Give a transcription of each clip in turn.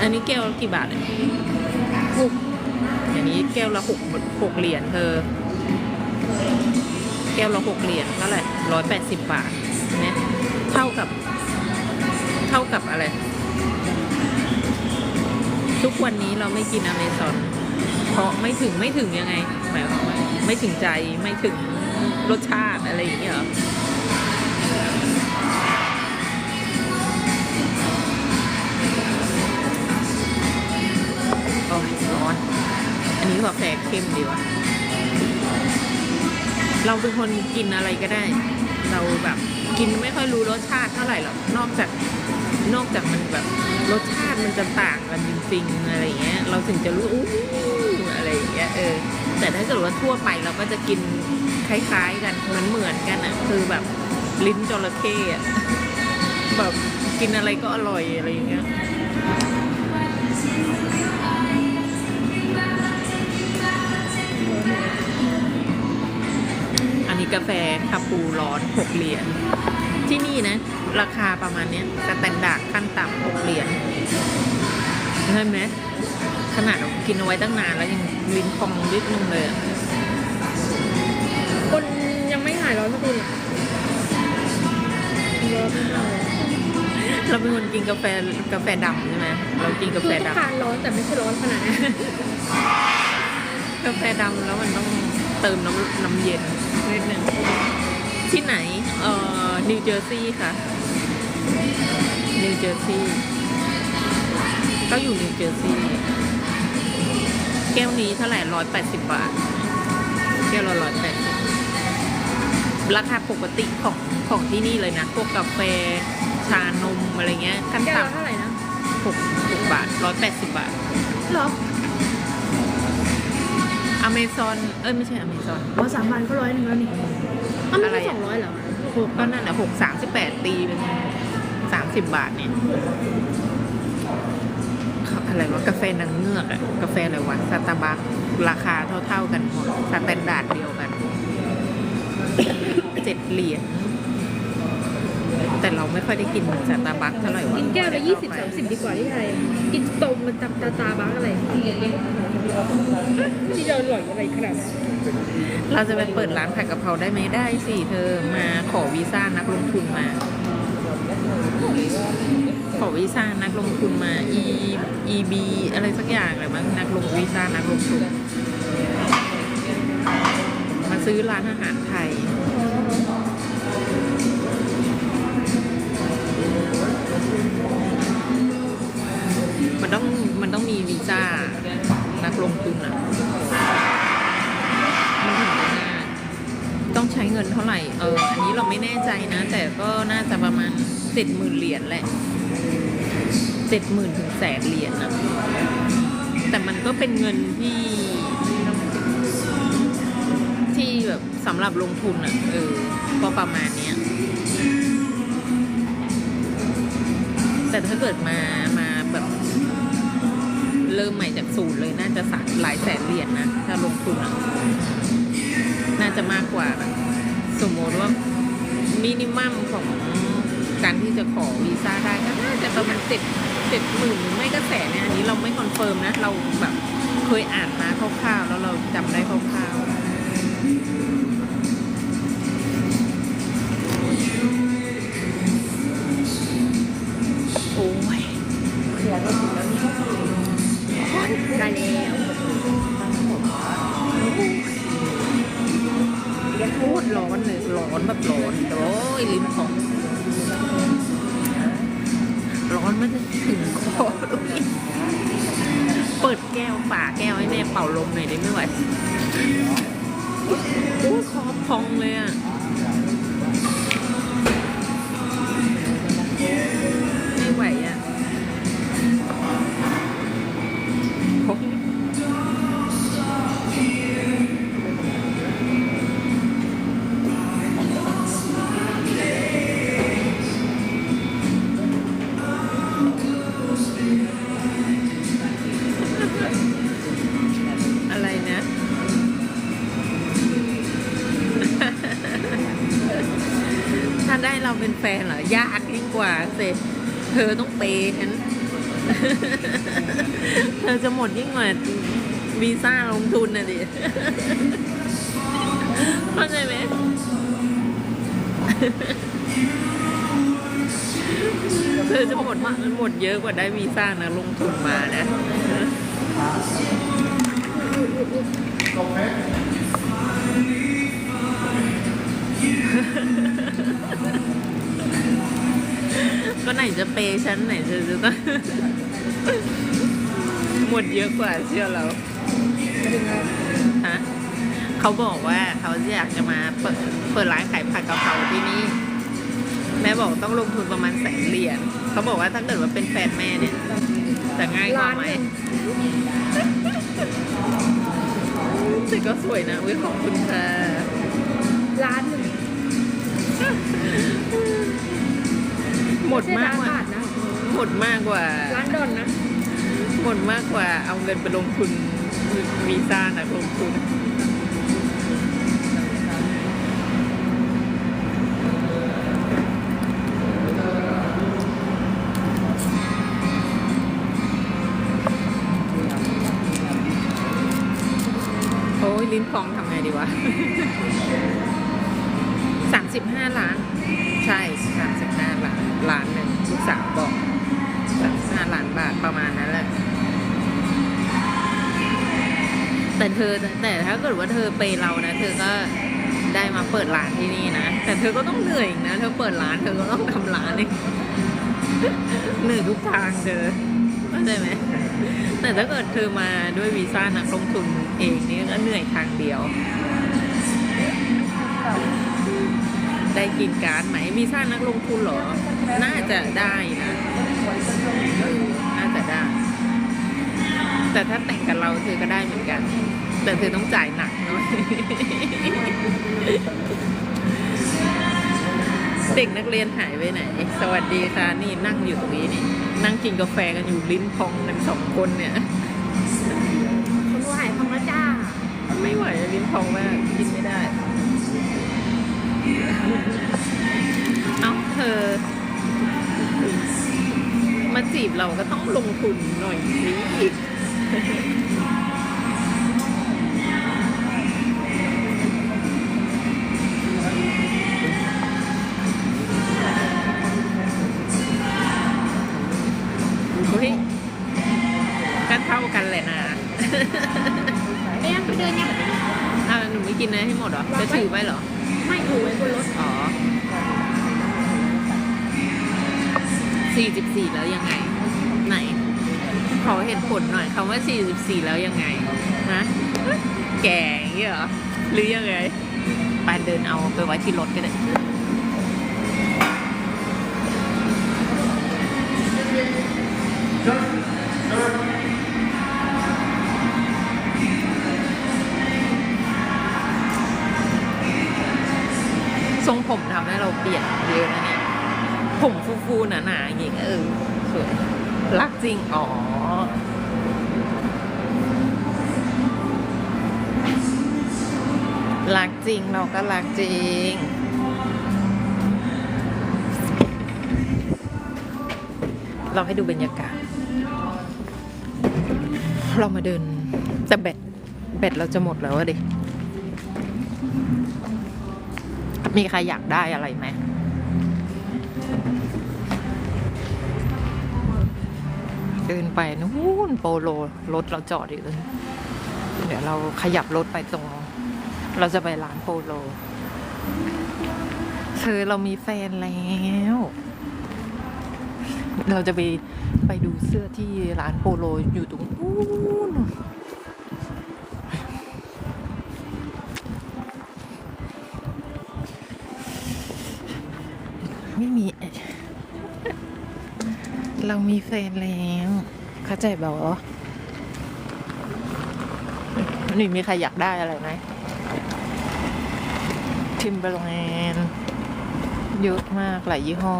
อันนี้แก้วกี่บาทเนี่ยหกอันนี้แก้วละหกหกเหรียญเธอ แก้วละหกเหรียญเท่าไหร่ร้อยแปดสิบบาทเนี่ยเท่ากับ เท่ากับอะไร ทุกวันนี้เราไม่กินอเมซอนเพราะไม่ถึงไม่ถึงยังไงหมายความว่าไม่ถึงใจไม่ถึงรสชาติอะไรอย่างเงี้ยเหรอ นี้กาแฟเข้มดีวะเราเป็นคนกินอะไรก็ได้ เราแบบกินไม่ค่อยรู้รสชาติเท่าไหร่หรอกนอกจากนอกจากมันแบบรสชาติมันจะต่างกันจริงๆอะไรเงี้ย เราถึงจะรู้อู้อะไรอย่างเงี้ยเออ แต่ถ้าเกิดว่าทั่วไปเราก็จะกินคล้ายๆกันเหมือนเหมือนกันอะ คือแบบลิ้นจระเข้อะแบบกินอะไรก็อร่อยอะไรอย่างเงี้ย กาแฟคาปูร้อนหกเหรียญที่นี่นะ ราคาประมาณเนี้ยสแตนดาร์ดขั้นต่ำหกเหรียญเห็นไหมขนาดเรากินเอาไว้ตั้งนานแล้วยังลิ้นพองนิดนึงเลยอะคนยังไม่หายร้อนสักทีเลยร้อนไม่เอาเราเป็นคนกินกาแฟกาแฟดำใช่ไหมเรากินกาคืแฟอดทานร้อนแต่ไม่ใช่ร้อนขนาดนั้นำกาแฟดำแล้วมันต้องเติมน้ำน้ำเย็น นิดนึงที่ไหน เอ่อ นิวเจอร์ซีย์ค่ะ นิวเจอร์ซีย์ก็อยู่นิวเจอร์ซีย์แก้วนี้เท่าไหร่ร้อยแปดสิบบาท แก้วละร้อยแปดสิบราคาปกติของของที่นี่เลยนะ พวกกาแฟ ชานมอะไรเงี้ยขั้นแก้วต่ำเท่าไหร่นะหกหกบาทร้อยแปดสิบบาท หรอ อเมซอนเอ้ยไม่ใช่อเมซอนว่าสามพันก็ร้อยหนึ่งแล้วนี่อ้าวไม่อะไรใช่อะสองร้อยเหรอหกก็นั่นแหละหกสามสิบแปดตีเป็นสามสิบบาทเนี่ยเขาอะไรวะกาแฟนางเงือกอะกาแฟอะไรวะสตาร์บัคราคาเท่าๆกันหมดสแตนดาร์ดเดียวกันเจ็ดเหรียญ แต่เราไม่ค่อยได้กินสตาร์บัคเท่าไหร่วะกินแก้วละยี่สิบสามสิบดีกว่าที่ไทยกินตรงมันตับตาตาบ้างอะไรที่จะอร่อยอะไรขนาดนั้นเราจะไปเปิดร้านผัดกะเพราได้ไหมได้สิเธอมาขอวีซ่านักลงทุนมา ขอวีซ่านักลงทุนมา E EB อะไรสักอย่างเลยมั้งนักลงวีซ่านักลงทุนมาซื้อร้านอาหารไทย มันต้องมันต้องมีวีซ่านักลงทุนอะมันถึงจะง่ายต้องใช้เงินเท่าไหร่ เออ อันนี้เราไม่แน่ใจนะ แต่ก็น่าจะประมาณเจ็ดหมื่นเหรียญแหละเจ็ดหมื่นถึงแสนเหรียญนะแต่มันก็เป็นเงินที่ที่แบบสำหรับลงทุนอะเออก็ประมาณนี้ แต่ถ้าเกิดมามาแบบ เริ่มใหม่จากศูนย์เลยน่าจะสักหลายแสนเหรียญนะถ้าลงทุนอะน่าจะมากกว่านะสมมติว่ามินิมัมของการที่จะขอวีซ่าได้ก็น่าจะประมาณเจ็ดเจ็ดหมื่นหรือไม่ก็แสนเนี่ยอันนี้เราไม่คอนเฟิร์มนะ เราแบบเคยอ่านมาคร่าวๆแล้วเราจำได้คร่าวๆ ได้แล้วโคตรร้อนเลยร้อนแบบร้อนโอ้ยลิ้นของร้อนมันจะถึงคอเลยเปิดแก้วป่าแก้วให้แม่เป่าลมหน่อยได้ไม่ไหวโอ้ยคอพองเลยอะ นแฟนเธอจะหมดยิ่งกว่าวีซ่าลงทุนนะดิเข้าใจไหมเธอจะหมดมากหมดเยอะกว่าได้วีซ่านะลงทุนมานะ ก็ไหนจะเปย์ฉันไหนจะจะต้องหมดเยอะกว่าเชื่อเราฮะเขาบอกว่าเขาอยากจะมาเปิดเปิดร้านขายผัดกะเพราที่นี่แม่บอกต้องลงทุนประมาณแสนเหรียญเขาบอกว่าถ้าเกิดว่าเป็นแฟนแม่เนี่ยจะง่ายกว่าไหมล้านหนึ่งแต่ก็สวยนะอุ้ยขอบคุณค่ะล้านหนึ่ง หมดไใช่มากล้านกว่าบาทนะหมดมากกว่าล้านดอลนะหมดมากกว่าเอาเงินไปลงทุนวีซ่านะลงทุนโอ้ยลิ้นพองทำไงดีวะสามสิบห้าล้าน ใช่สามสิบห้า ล้านหนึ่งลูกสาวบอกสามห้าล้านบาทประมาณนั้นแหละ แต่เธอแต่ถ้าเกิดว่าเธอไปเรานะ เธอก็ได้มาเปิดร้านที่นี่นะ แต่เธอก็ต้องเหนื่อยนะ เธอเปิดร้านเธอก็ต้องทำร้านเองเหนื่อยทุกทางเธอเข้าใจไหมแต่ถ้าเกิดเธอมาด้วยวีซ่านักลงทุนเองนี่ก็เหนื่อยทางเดียว ได้กินการ์ดไหมวีซ่านักลงทุนเหรอ น่าจะได้นะเออน่าจะได้ แต่ถ้าแต่งกับเราเธอก็ได้เหมือนกัน แต่เธอต้องจ่ายหนักหน่อยเด็กนักเรียนหายไปไหน สวัสดีค่ะนี่นั่งอยู่ตรงนี้นี่ นั่งกินกาแฟกันอยู่ลิ้นพองกันสองคนเนี่ยคนวายของละจ้า ไม่ไหวลิ้นพองมากกินไม่ได้ เอ้าเธอ มาจีบเราก็ต้องลงทุนหน่อยสิเคำว่าสี่สิบสี่แล้วยังไงฮะแก่อย่างเงี้เหรอ หรือยังไงปานเดินเอาไปไว้ที่รถก็ได้ทรงผมทำให้เราเปลี่ยนเยอะนะเนี่ย ผมฟูๆหนาๆอย่างเงี้ยเออสวยรักจริง อ๋อ รักจริงเราก็รักจริง เราให้ดูบรรยากาศ เรามาเดิน แต่แบตแบตเราจะหมดแล้วอะดิ มีใครอยากได้อะไรไหมเดินไปนู่นโปโลรถเราจอดอยู่เลยเดี๋ยวเราขยับรถไปตรง เราจะไปร้านโปโลคือเรามีแฟนแล้ว เราจะไปไปดูเสื้อที่ร้านโปโลอยู่ตรงนู้นไม่มี เรามีแฟนแล้ว เข้าใจบอกนี่มีใครอยากได้อะไรไหม ทิมเบลแมนเยอะมากหลายยี่ห้อ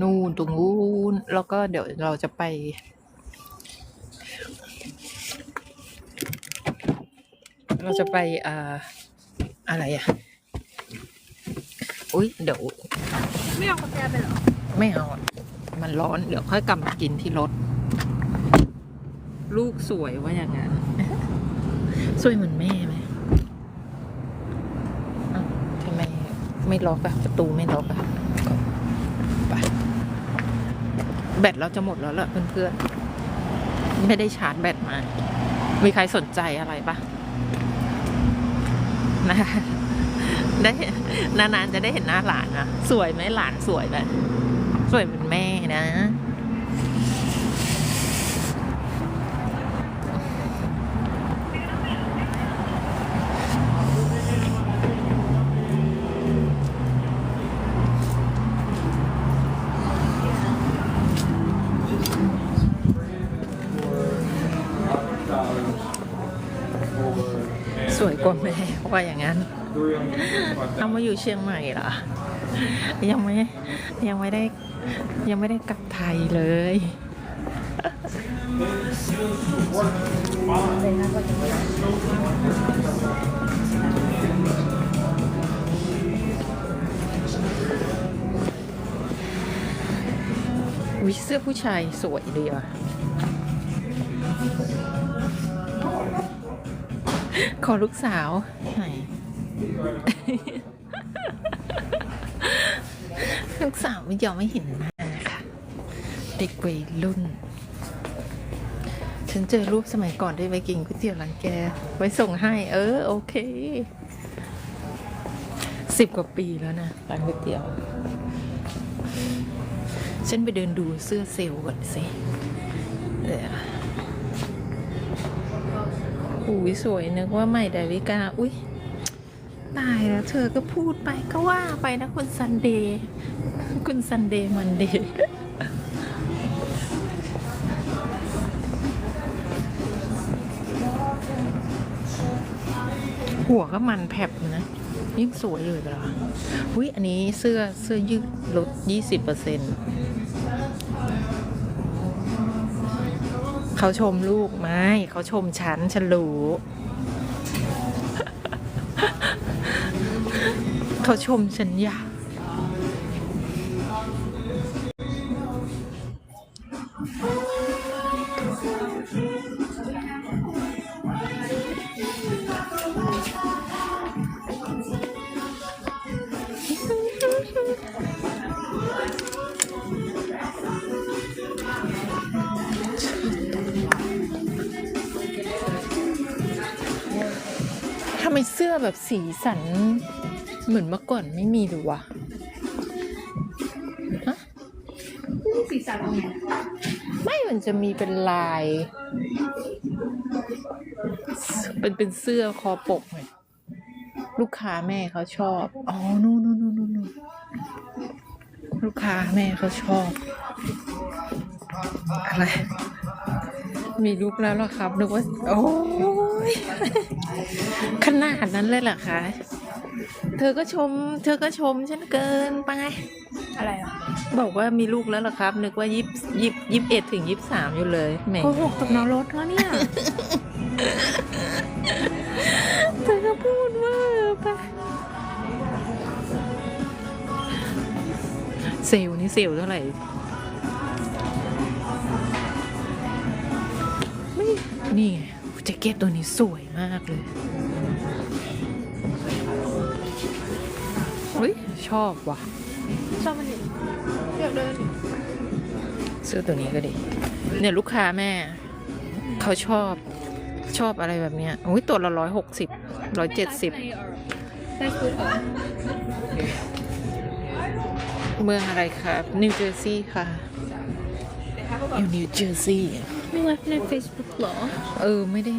นู่นตรงนู้นแล้วก็เดี๋ยวเราจะไป เราจะไปอ่าอะไรอะ อุ้ยเดี๋ยว ไม่เอากาแฟไปเหรอ ไม่เอาอะมันมันร้อนเดี๋ยวค่อยกลับมากินที่รถ ลูกสวยว่าอย่างนั้น สวยเหมือนแม่ไหมอ้าวทำไม ไม่ล็อกอะประตูไม่ล็อกอะไปแบตเราจะหมดแล้วล่ะเพื่อนๆ ไม่ได้ชาร์จแบตมา มีใครสนใจอะไรปะนะได้นานๆจะได้เห็นหน้าหลานนะสวยไหมหลานสวยไหมสวยเป็นแม่นะ ว่าแม่ว่าอย่างนั้นเอามาอยู่เชียงใหม่เหรอยังไม่ยังไม่ได้ยังไม่ได้กลับไทยเลยวิเสื้อผู้ชายสวยดีว่ะ ขอลูกสาวไหนลูกสาวไม่ยอมไม่เห็นหน้านะคะ เด็กวัยรุ่น ฉันเจอรูปสมัยก่อนได้ไปกินก๋วยเตี๋ยวร้านแก ไว้ส่งให้ เออ โอเคสิบกว่าปีแล้วนะร้านก๋วยเตี๋ยว ฉันไปเดินดูเสื้อเซลล์ก่อนสิเดี๋ยว อุ้ยสวยนึกว่าใหม่ดาวิกา อุ้ยตายแล้วเธอก็พูดไปก็ว่าไปนะคุณซันเดย์คุณซันเดย์มันเดย์หัวก็มันแผบนะยิ่งสวยเลยเหรออุ้ยอันนี้เสื้อเสื้อยืดลดยี่สิบเปอร์เซ็นต์ เขาชมลูกไหมเขาชมฉันฉันรู้เขาชมฉันอยาก แบบสีสัน เหมือนเมื่อก่อนไม่มีหรือวะสีสันตรงไหนไม่มันจะมีเป็นลาย เป็นเป็นเสื้อคอปกไงลูกค้าแม่เขาชอบ อ๋อ นู่นนู่นนู่นนู่นนู่นลูกค้าแม่เขาชอบ อะไร มีลูกแล้วเหรอครับนึกว่าโอ้ยขนาดนั้นเลยเหรอคะเธอก็ชม เธอก็ชมฉันเกินไปอะไรอะบอกว่ามีลูกแล้วเหรอครับ นึกว่ายิบยิบยิบเอ็ดถึงยิบสามอยู่เลยแหมโกหกตกนรกแล้วเนี่ยเธอก็พูดว่าไปเซลล์นี่เซลล์เท่าไหร่ นี่ไงแจ็คเก็ตตัวนี้สวยมากเลยเฮ้ยชอบว่ะ ชอบมันดิอยากเดินเสื้อตัวนี้ก็ดี เนี่ยลูกค้าแม่ เขาชอบชอบอะไรแบบเนี้ยอุ้ยตัวละร้อยหกสิบร้อยเจ็ดสิบเฟซบุ๊กเหรอเมืองอะไรครับนิวเจอร์ซีย์ค่ะอยู่นิวเจอร์ซีย์ ไม่ไลฟ์ในเฟซบุ๊กเหรอ เออ ไม่ได้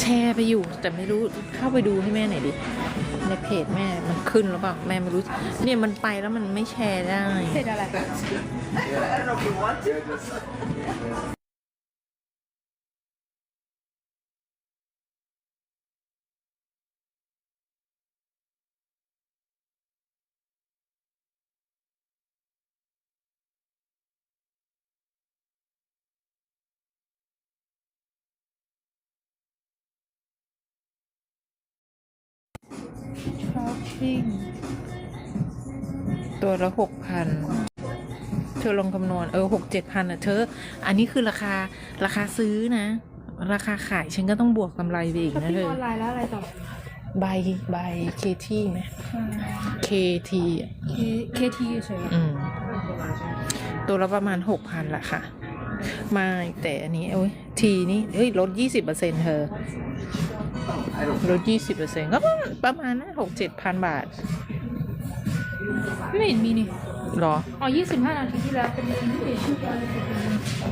แชร์ไปอยู่ แต่ไม่รู้เข้าไปดูให้แม่หน่อยดิ ในเพจแม่มันขึ้นหรือเปล่าแม่ไม่รู้ เนี่ยมันไปแล้วมันไม่แชร์ได้เพจอะไร ช้อปปิ้งตัวละหกพันเธธอลองคำนวณเออหกเจ็ดพันอะเธอ อันนี้คือราคาราคาซื้อนะ ราคาขายฉันก็ต้องบวกกำไรไปอีกช้อปนะปิ้เธงอออนไลน์แล้วอะไรต่อใบใบเคที่ไหมเคทีอะเคทีเฉยอืมตัวละประมาณหกพันละค่ะมาแต่อันนี้โอ้ยทีนี่เฮ้ยลดยี่สิบเปอร์เซ็นเธอ ลดยี่สิบเปอร์เซ็นก็ประมาณนะหกเจ็ดพันบาท ไม่เห็นมีนี่หรอ อ๋อยี่สิบห้านาทีที่แล้วเป็นลิงก์เพจ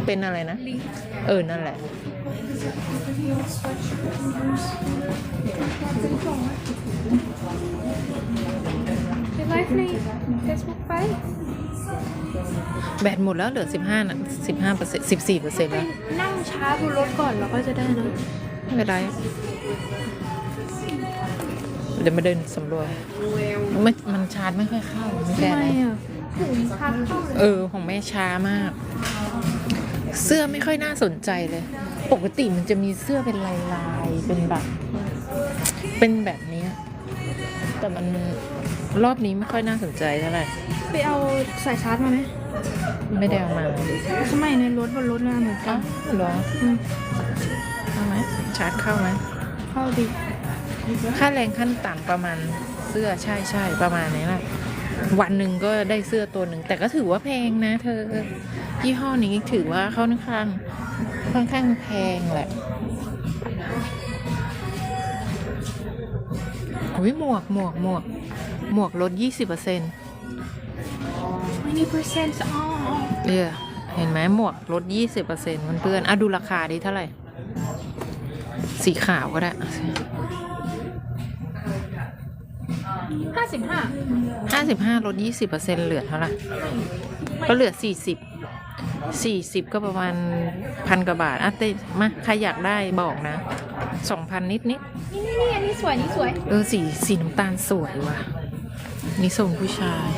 เป็นอะไรนะ ลิงก์เออ นั่นแหละ เป็นไลฟ์ใน Facebook ไปแบตหมดแล้วเหลือสิบห้านะสิบห้าเปอร์เซ็นสิบสี่เปอร์เซ็นต์แล้ว นั่งช้าบนรถก่อนแล้วก็จะได้นะ ไม่เป็นไร เดี๋ยวมาเดินสำรวจไม่มันชาร์จไม่ค่อยเข้าไม่ทำใช่ไมอะไรอะถึงชาร์จเข้าเลยเออ ของแม่ช้ามาก เสื้อไม่ค่อยน่าสนใจเลย ปกติมันจะมีเสื้อเป็นลายลายๆเป็นแบบ เป็นแบบเนี้ยแต่มันรอบนี้ไม่ค่อยน่าสนใจเท่าไหร่ไปเอาสายชาร์จมาไหมไม่ได้เอามาทำไมในรถบนรถนะเหมือนกัอ้านวเหรออืม เอาไหมชาร์จเข้าไหมเข้าดิค่าแรงขั้นต่ำประมาณเสื้อใช่ใช่ประมาณนี้แหละวันหนึ่งก็ได้เสื้อตัวหนึ่ง แต่ก็ถือว่าแพงนะ เธอยี่ห้อนี้ถือว่าค่อนข้างค่อนข้างแพงแหละอุ้ยหมวกหมวกหมวกหมวกลดยี่สิบเปอร์เซ็นต์20%อ๋อเออเห็นไหมหมวกลดยี่สิบเปอร์เซ็นต์เพื่อนๆอะดูราคาดิเท่าไหร่ สีขาวก็ได้ห้าสิบห้าห้าสิบห้าลดยี่สิบเปอร์เซ็นต์เหลือเท่าไหร่ก็เหลือสี่สิบสี่สิบก็ประมาณพันกว่าบาทอะเต้มาใครอยากได้บอกนะสองพันนิดนิดนี่นี่นี่อันนี้สวยนี่สวยๆเออสีสีน้ำตาลสวยว่ะนี่ส่งผู้ชาย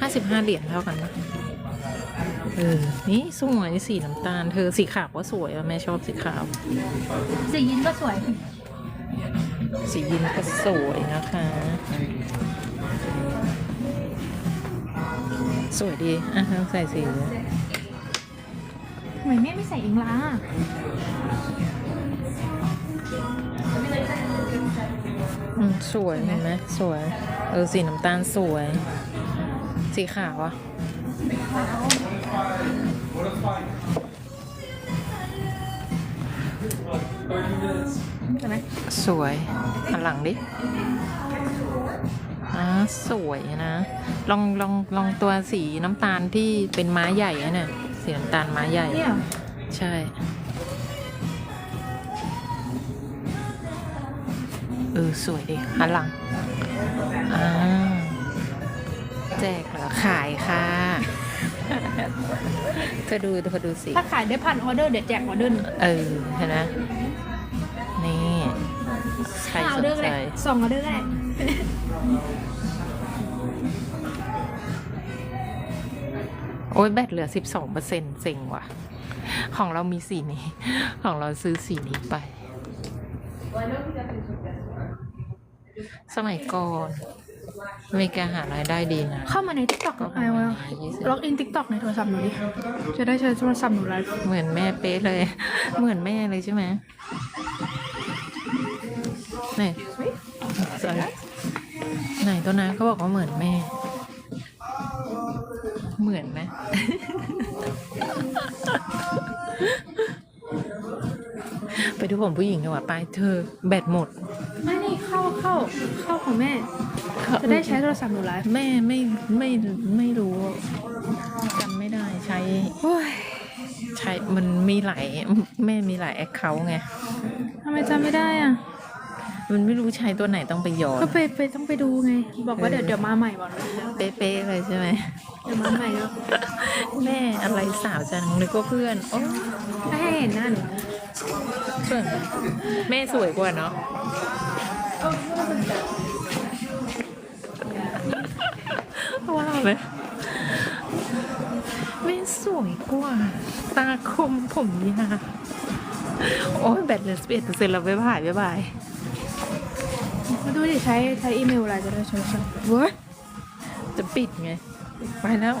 ห้าสิบห้าเหรียญเท่ากันนะ เออ นี่สวยสีน้ำตาล เธอสีขาวก็สวยอะแม่ชอบสีขาว สียินก็สวย สียินก็สวยนะคะ สวยดีอะลองใส่สีทำไมแม่ไม่ใส่เองล่ะอืมสวยเห็นไหมสวย เออสีน้ำตาลสวย สีขาวอะใช่ไหม สวยหันหลังดิอ่าสวยนะ ลองลองลองตัวสีน้ำตาลที่เป็นม้าใหญ่อะเนี่ยสีน้ำตาลม้าใหญ่เนี่ยใช่เออสวยดิหันหลังอ่าแจกเหรอขายค่ะ เธอดูเธอดูสิ ถ้าขายได้พันออเดอร์เดี๋ยวแจกออเดอร์หนึ่งเออเห็นไหมนี่ใครห้าอสอนเดอร์ก็ใจได้สองออเดอร์ก็ได้โอ้ยแบตเหลือสิบสองเปอร์เซ็นต์เซ็งว่ะ ของเรามีสีนี้ ของเราซื้อสีนี้ไป สมัยก่อน อเมริกาหารายได้ดีนะเข้ามาใน TikTok ก็ก็ประไอมาวะณยี่สิบล็อกอิน TikTok ในโทรศัพท์หนูดิ จะได้ใช้โทรศัพท์หนูไลฟ์เหมือนแม่เป๊ะเลย เหมือนแม่เลยใช่ไหมไหนสวยไหนตัวนั้นเขาบอกว่าเหมือนแม่ เหมือนไหม ไปดูผมผู้หญิงดีกว่าไปเธอแบตหมด ไม่นี่เข้าเข้าเข้าของแม่ จะได้ใช้โทรศัพท์หนูไลฟ์แม่ไม่ไม่ไม่รู้จำไม่ได้ใช้โอ้ยใช้มันมีหลายแม่มีหลายแอคเคาท์ไงทำไมจำไม่ได้อะ มันไม่รู้ใช้ตัวไหนต้องไปย้อนก็ไปไปต้องไปดูไง บอกว่าเดี๋ยวเดี๋ยวมาใหม่บอกเลยเป๊ะๆเลยใช่ไหมเดี๋ยวมาใหม่แล้วแม่อะไรสาวจังนึกว่าเพื่อนโอ้ไม่ให้เห็นหน้าหนูสวยไหม แม่สวยกว่าเนาะว่าไหมแม่สวยกว่า ตาคมผมยาวโอ้ยแบตเหลือสิบเอ็ดเปอร์เซ็นต์แล้วบ๊ายบายบ๊ายบายมาดูดิใช้ใช้อีเมลอะไรจะได้โทรศัพท์เว้ยจะปิดไง ไปแล้ว